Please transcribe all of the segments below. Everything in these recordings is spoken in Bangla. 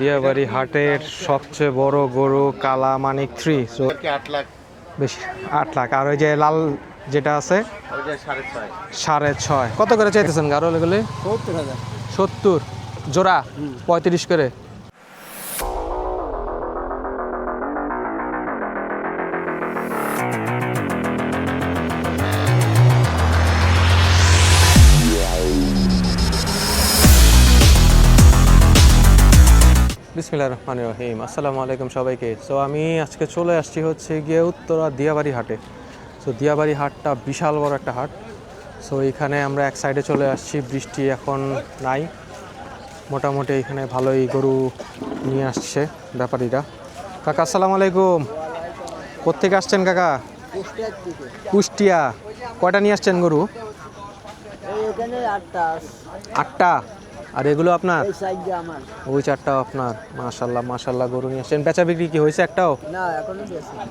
দিয়াবাড়ি হাটের সবচেয়ে বড় গরু কালা মানিক থ্রি আট লাখ। বেশি আট লাখ। আর ওই যে লাল যেটা আছে? সাড়ে ছয়। কত করে চাইতেছেন গারো এগুলি? সত্তর জোড়া? পঁয়ত্রিশ করে? বিসমিল্লাহ রহমান রহিম। আসসালামু আলাইকুম সবাইকে। সো আমি আজকে চলে আসছি হচ্ছে গিয়ে উত্তরা দিয়াবাড়ি হাটে। সো দিয়াবাড়ি হাটটা বিশাল বড় একটা হাট। সো এখানে আমরা এক সাইডে চলে আসছি বৃষ্টি এখন নাই। মোটামুটি এখানে ভালোই গরু নিয়ে আসছে ব্যাপারীরা। কাকা আসসালামু আলাইকুম। কোথেকে আসছেন কাকা? কুষ্টিয়া। কয়টা নিয়ে আসছেন গরু? আটটা। আটটা। আর এগুলো আপনার? ওই চারটাও আপনার। মাশাল্লাহ মাশাল্লাহ গরু নিয়ে আসছেন। বেচা বিক্রি কি হয়েছে একটাও?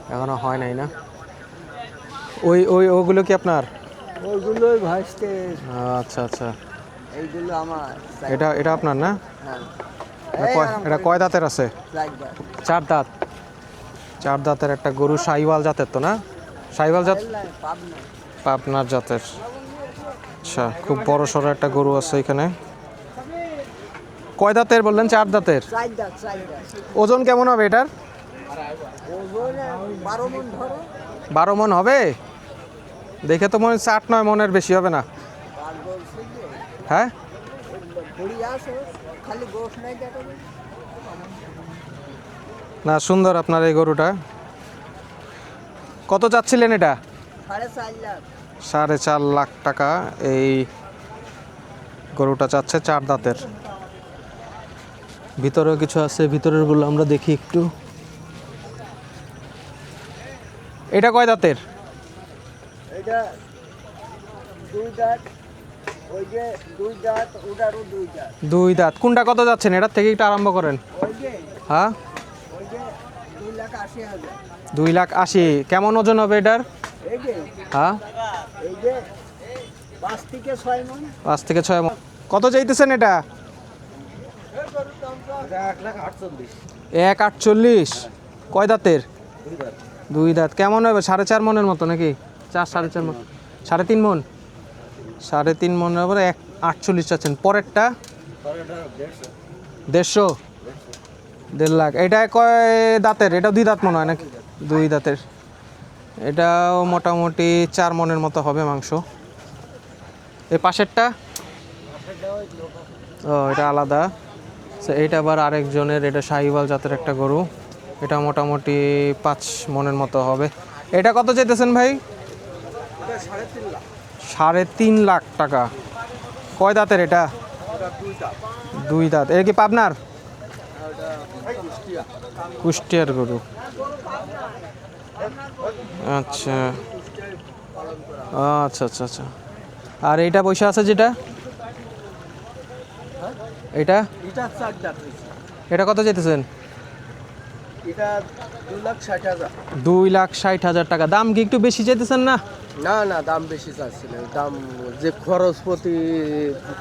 এখনও হয় নাই না? ওই ওই ওগুলো কি আপনার? ওইগুলোই ভাসতে আচ্ছা আচ্ছা। এইগুলো আমার এটা এটা আপনার না? এটা কয়- দাঁতের আছে? চার দাঁত। চার দাঁতের একটা গরু সাইওয়াল জাতের তো না? সাইওয়াল জাত পাবনা। পাবনার জাতের। আচ্ছা খুব বড় সড়ো একটা গরু আছে এখানে। কয় দাঁতের বললেন? চার দাঁতের? ওজন কেমন হবে এটার? বারো মন হবে? দেখে তো মনে হচ্ছে আট নয় মনের বেশি হবে না। হ্যাঁ? না সুন্দর আপনার এই গরুটা। কত চাচ্ছিলেন এটা? সাড়ে চার লাখ টাকা এই গরুটা চাচ্ছে চার দাঁতের। ভিতরেও কিছু আছে ভিতরেরগুলো আমরা দেখি একটু। এটা কয় দাঁতের? এটা দুই দাঁত ওই যে দুই দাঁত ওটারও দুই দাঁত। দুই দাঁত। কোনটা কত যাচ্ছেন? এটার থেকে একটু আরম্ভ করেন। হ্যাঁ? দুই লাখ আশি কেমন ওজন হবে এটার? হ্যাঁ? পাঁচ থেকে ছয় মন। কত চাইতেছেন এটা? এক আটচল্লিশ। কয় দাঁতের? দুই দাঁত। কেমন হবে? সাড়ে চার মনের মতো নাকি? চার সাড়ে চার মন। সাড়ে তিন মন? সাড়ে তিন মনের উপরে এক আটচল্লিশ চাচ্ছেন। পরেরটা? দেড়শো। দেড় লাখ। এটা কয় দাঁতের? এটা দুই দাঁত মনে হয় নাকি? দুই দাঁতের। এটাও মোটামুটি চার মনের মতো হবে মাংস। এই পাশেরটা? ও এটা আলাদা। এইটা আবার আরেকজনের, এটা শাহিওয়াল জাতের একটা গরু। এটা মোটামুটি পাঁচ মনের মতো হবে। এটা কত চাইতেছেন ভাই? সাড়ে তিন লাখ টাকা। কয় দাঁতের এটা? দুই দাঁত। এটা কি পাবনার? কুষ্টিয়ার গরু। আচ্ছা। আচ্ছা আচ্ছা আচ্ছা। আর এইটা পয়সা আছে যেটা? এটা? এটা কত যেতেছেন দুই লাখ ষাট হাজার টাকা। দাম কি একটু বেশি যেতেছেন না? না না দাম বেশি চাচ্ছিলেন দাম যে খরচ প্রতি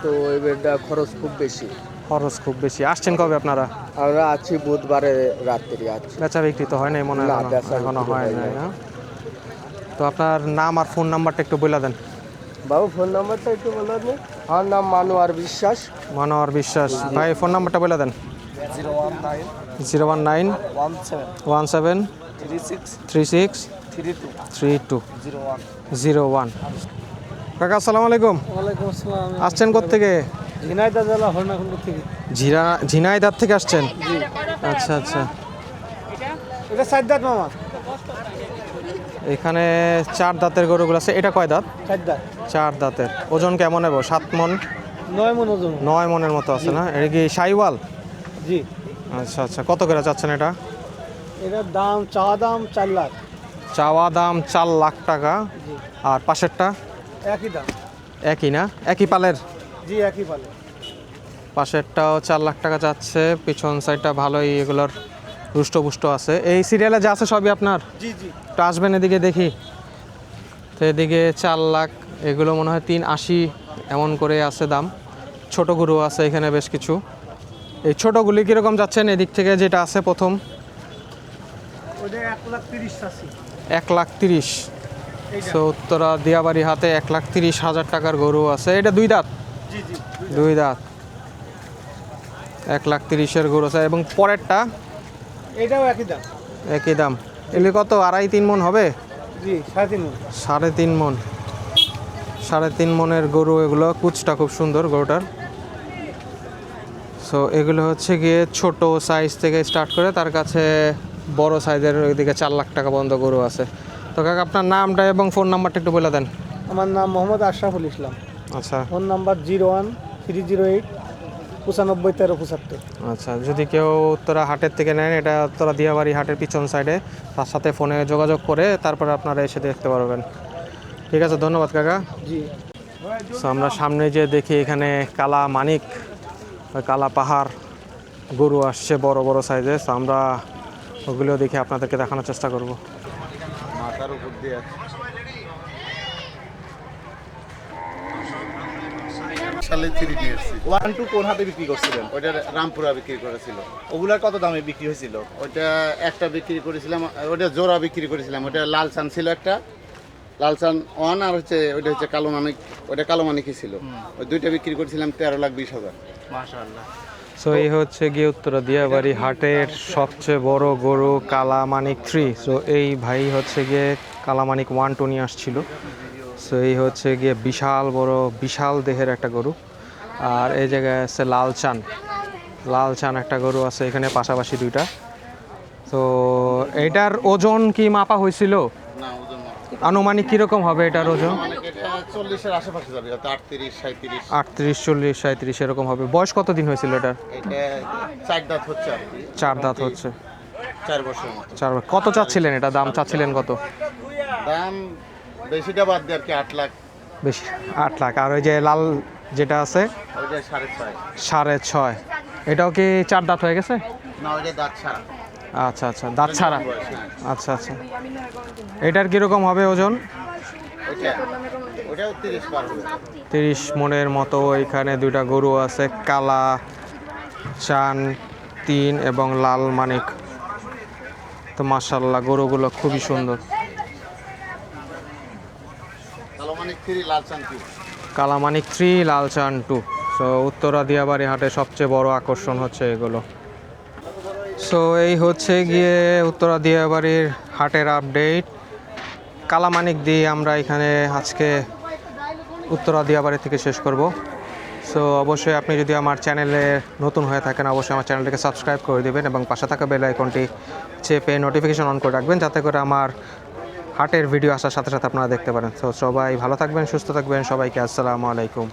তো এবারটা খরচ খুব বেশি। খরচ খুব বেশি। আসছেন কবে আপনারা? আমরা আছি বুধবারে রাত্রি আছি। বেচা বিক্রি তো হয় নাই মনে হয় এখনও। হয় হয় নাই। না তো আপনার নাম আর ফোন নাম্বারটা একটু বলে দেন। বাবু ফোন নাম্বারটা একটু বলো নি আমার নাম মানুয়ার বিশ্বাস। মনোহর বিশ্বাস। ভাই ফোন নাম্বারটা বলে দেন। Zero one nine. Zero one nine. One seven. One seven three six. Three six. Three two. Three two zero one. Zero one কাকা আসসালামু আলাইকুম। ওয়ালাইকুম আসসালাম। আসছেন কোথেকে ঝিনাইদা জেলা হরনাকুন্ড থেকে। ঝিনাইদার থেকে আসছেন? আচ্ছা আচ্ছা। এটা চার মামা। এখানে চার দাঁতের গরুগুলো আছে। এটা কয় দাঁত? চার দাঁত। চার দাঁতের। ওজন কেমন হবে? সাত মন? নয় মন ওজন। নয় মনের মতো আছে না? এটা কি সাইওয়াল? জি। আচ্ছা আচ্ছা। কত করে চাচ্ছেন এটা? এটার দাম চাওয়া দাম চার লাখ। চাওয়া দাম চার লাখ টাকা। আর পাশেরটা? একই দাম। একই না? একই পালের? জি একই পালে পাশেরটাও চার লাখ টাকা যাচ্ছে পিছন সাইডটা ভালোই এগুলোর রুষ্টপুষ্ট আছে। এই সিরিয়ালে যা আছে সবই আপনার? জি জি। একটু আসবেন এদিকে দেখি। তো এদিকে চার লাখ এগুলো মনে হয় তিন আশি এমন করে আছে দাম। ছোট গরু আছে এখানে বেশ কিছু। এই ছোটোগুলি কীরকম যাচ্ছেন? এদিক থেকে যেটা আছে প্রথম। এক লাখ তিরিশ সো উত্তরা দিয়াবাড়ি হাতে এক লাখ তিরিশ হাজার টাকার গরু আছে। এটা দুই দাঁত। দুই দাঁত। এক লাখ তিরিশের গরু আছে। এবং পরেরটা এটাও একই দাম। একই দাম। এগুলি কত? আড়াই তিন মন হবে? জি সাড়ে তিন সাড়ে তিন মন। সাড়ে তিন মনের গরু এগুলো কুচটা খুব সুন্দর গরুটার। সো এগুলো হচ্ছে গিয়ে ছোট সাইজ থেকে স্টার্ট করে তার কাছে বড় সাইজের ওইদিকে চার লাখ টাকা পর্যন্ত গরু আছে। তো কাকা আপনার নামটা এবং ফোন নাম্বারটা একটু বলে দেন। আমার নাম মোহাম্মদ আশরাফুল ইসলাম। আচ্ছা। Phone number zero one three zero eight পঁচানব্বই তেরো পঁচাত্তর। আচ্ছা যদি কেউ উত্তরা হাটের থেকে নেন এটা উত্তরা দিয়াবাড়ি হাটের পিছন সাইডে তার সাথে ফোনে যোগাযোগ করে তারপরে আপনারা এসে দেখতে পারবেন। ঠিক আছে ধন্যবাদ কাকা। জি। সো আমরা সামনে যে দেখি এখানে কালা মানিক কালা পাহাড় গরু আসছে বড় বড় সাইজে সো আমরা ওগুলো দেখে আপনাদেরকে দেখানোর চেষ্টা করব। মাথার উপর দিয়ে সালে থ্রি নিয়ে এসেছি ওয়ান টু কোন হাতে বিক্রি করছিলেন? ওইটা রামপুরা বিক্রি করেছিল। ওগুলার কত দামে বিক্রি হয়েছিল? ওইটা একটা বিক্রি করেছিলাম ওইটা জোড়া বিক্রি করেছিলাম। ওইটা লাল চান ছিল একটা। লাল চান ওয়ান আর হচ্ছে ওইটা হচ্ছে কালো মানিক ওইটা কালো মানিকই ছিল। ওই দুইটা বিক্রি করেছিলাম তেরো লাখ বিশ হাজার। মাশাআল্লাহ। সো এই হচ্ছে গিয়ে উত্তরা দিয়াবাড়ি হাটের সবচেয়ে বড় গরু কালা মানিক থ্রি সো এই ভাই হচ্ছে গিয়ে কালা মানিক ওয়ান টু নিয়ে আসছিল। সো এই হচ্ছে গিয়ে বিশাল বড় বিশাল দেহের একটা গরু। আর এই জায়গায় আছে লাল চান। লাল চান একটা গরু আছে এখানে পাশাপাশি দুইটা। তো এটার ওজন কি মাপা হয়েছিল। আনুমানিক কীরকম হবে এটার ওজন? আটত্রিশ চল্লিশ সাঁত্রিশ এরকম হবে। বয়স কতদিন হয়েছিল এটার? চার দাঁত হচ্ছে চার চার কত চাচ্ছিলেন এটা? দাম চাচ্ছিলেন কত? দাম বেশিটা বাদ দিয়ে আর কি আট লাখ। বেশি আট লাখ। আর ওই যে লাল যেটা আছে সাড়ে ছয়। এটাও কি চার দাঁত হয়ে গেছে? আচ্ছা আচ্ছা দাঁত ছাড়া। আচ্ছা আচ্ছা। এটার কীরকম হবে ওজন? তিরিশ মনের মতো এখানে দুইটা গরু আছে কালা চান তিন এবং লাল মানিক। তো মাসাল্লাহ গরুগুলো খুবই সুন্দর। কালো মানিক থ্রি লাল চান্তি কালা মানিক থ্রি লাল চান টু সো উত্তরা দিয়াবাড়ি হাটে সবচেয়ে বড় আকর্ষণ হচ্ছে এগুলো। সো এই হচ্ছে গিয়ে উত্তরা দিয়াবাড়ির হাটের আপডেট কালামানিক দিয়ে আমরা এখানে আজকে উত্তরা দিয়াবাড়ি থেকে শেষ করব। সো অবশ্যই আপনি যদি আমার চ্যানেলে নতুন হয়ে থাকেন, অবশ্যই আমার চ্যানেলটিকে সাবস্ক্রাইব করে দেবেন এবং পাশে থাকা বেল আইকনটি চেপে নোটিফিকেশন অন করে রাখবেন, যাতে করে আমার হাটের ভিডিও আসার সাথে সাথে আপনারা দেখতে পারেন। তো সবাই ভালো থাকবেন, সুস্থ থাকবেন। সবাইকে আসসালামু আলাইকুম।